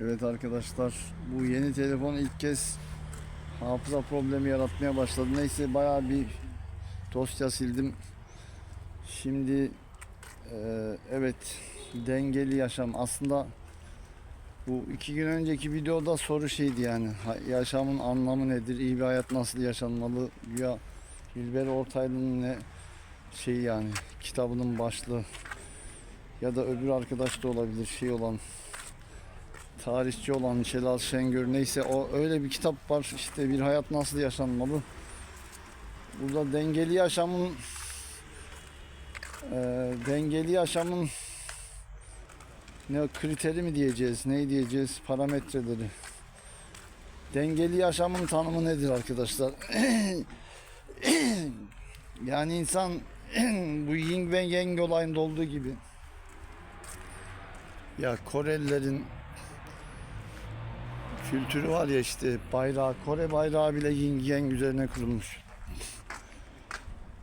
Evet arkadaşlar bu yeni telefon ilk kez hafıza problemi yaratmaya başladı. Neyse bayağı bir dosya sildim. Şimdi e, evet dengeli yaşam aslında bu iki gün önceki videoda soru şeydi yani yaşamın anlamı nedir? İyi bir hayat nasıl yaşanmalı? Ya Gülber Ortaylı'nın ne şey yani kitabının başlığı ya da öbür arkadaş da olabilir şey olan tarihçi olan Celal Şengör neyse o öyle bir kitap var işte bir hayat nasıl yaşanmalı. Burada dengeli yaşamın e, dengeli yaşamın ne kriteri mi diyeceğiz ne diyeceğiz parametreleri. Dengeli yaşamın tanımı nedir arkadaşlar? yani insan bu yin ve yang olayında olduğu gibi ya Korelilerin kültürü var ya işte bayrağı Kore bayrağı bile yin yang üzerine kurulmuş.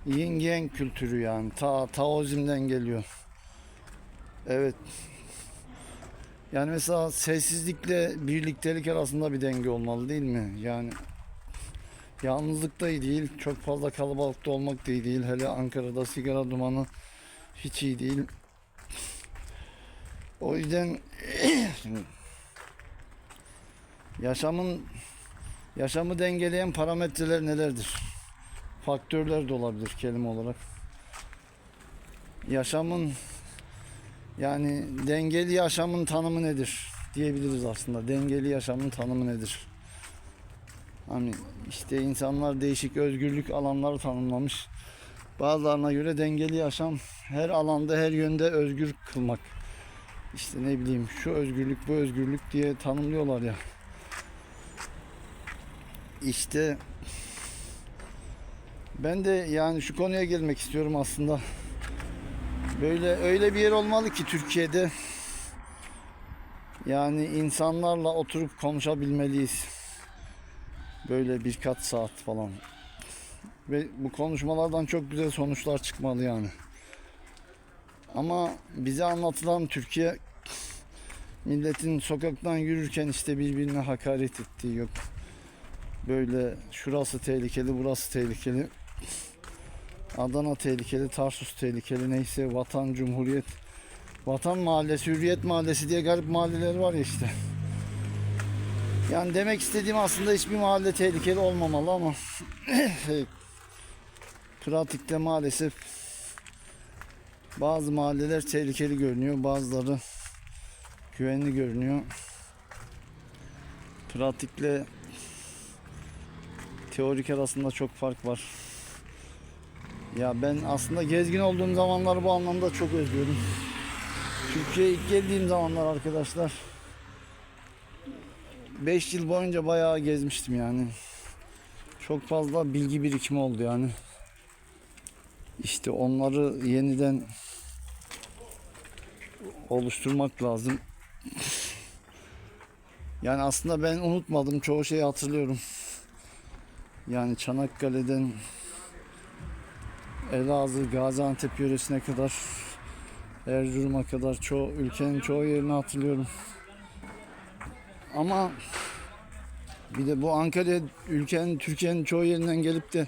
Yin yang kültürü yani ta Taoizm'den geliyor. Evet. Yani mesela sessizlikle birliktelik arasında bir denge olmalı değil mi? Yani yalnızlık da iyi değil, çok fazla kalabalıkta olmak da iyi değil. Hele Ankara'da sigara dumanı hiç iyi değil. O yüzden Yaşamın yaşamı dengeleyen parametreler nelerdir? Faktörler de olabilir kelime olarak. Yaşamın yani dengeli yaşamın tanımı nedir diyebiliriz aslında. Dengeli yaşamın tanımı nedir? Hani işte insanlar değişik özgürlük alanları tanımlamış. Bazılarına göre dengeli yaşam her alanda her yönde özgür kılmak. İşte ne bileyim şu özgürlük bu özgürlük diye tanımlıyorlar ya. İşte ben de yani şu konuya gelmek istiyorum aslında. Böyle öyle bir yer olmalı ki Türkiye'de yani insanlarla oturup konuşabilmeliyiz. Böyle birkaç saat falan. Ve bu konuşmalardan çok güzel sonuçlar çıkmalı yani. Ama bize anlatılan Türkiye milletin sokaktan yürürken işte birbirine hakaret ettiği yok böyle şurası tehlikeli, burası tehlikeli. Adana tehlikeli, Tarsus tehlikeli neyse Vatan Cumhuriyet Vatan Mahallesi, Hürriyet Mahallesi diye garip mahalleler var ya işte. Yani demek istediğim aslında hiçbir mahalle tehlikeli olmamalı ama şey, pratikte maalesef bazı mahalleler tehlikeli görünüyor, bazıları güvenli görünüyor. Pratikle teorik arasında çok fark var. Ya ben aslında gezgin olduğum zamanları bu anlamda çok özlüyorum. Türkiye'ye ilk geldiğim zamanlar arkadaşlar 5 yıl boyunca bayağı gezmiştim yani. Çok fazla bilgi birikimi oldu yani. İşte onları yeniden oluşturmak lazım. Yani aslında ben unutmadım. Çoğu şeyi hatırlıyorum. Yani Çanakkale'den Elazığ, Gaziantep yöresine kadar Erzurum'a kadar çoğu ülkenin çoğu yerini hatırlıyorum. Ama bir de bu Ankara ülkenin Türkiye'nin çoğu yerinden gelip de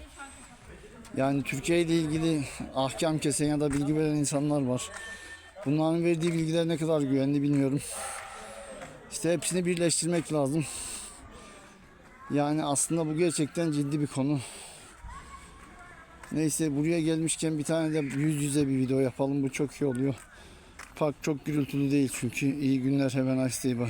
yani Türkiye ile ilgili ahkam kesen ya da bilgi veren insanlar var. Bunların verdiği bilgiler ne kadar güvenli bilmiyorum. İşte hepsini birleştirmek lazım. Yani aslında bu gerçekten ciddi bir konu. Neyse buraya gelmişken bir tane de yüz yüze bir video yapalım. Bu çok iyi oluyor. Park çok gürültülü değil çünkü. iyi günler hemen açtı. Bye.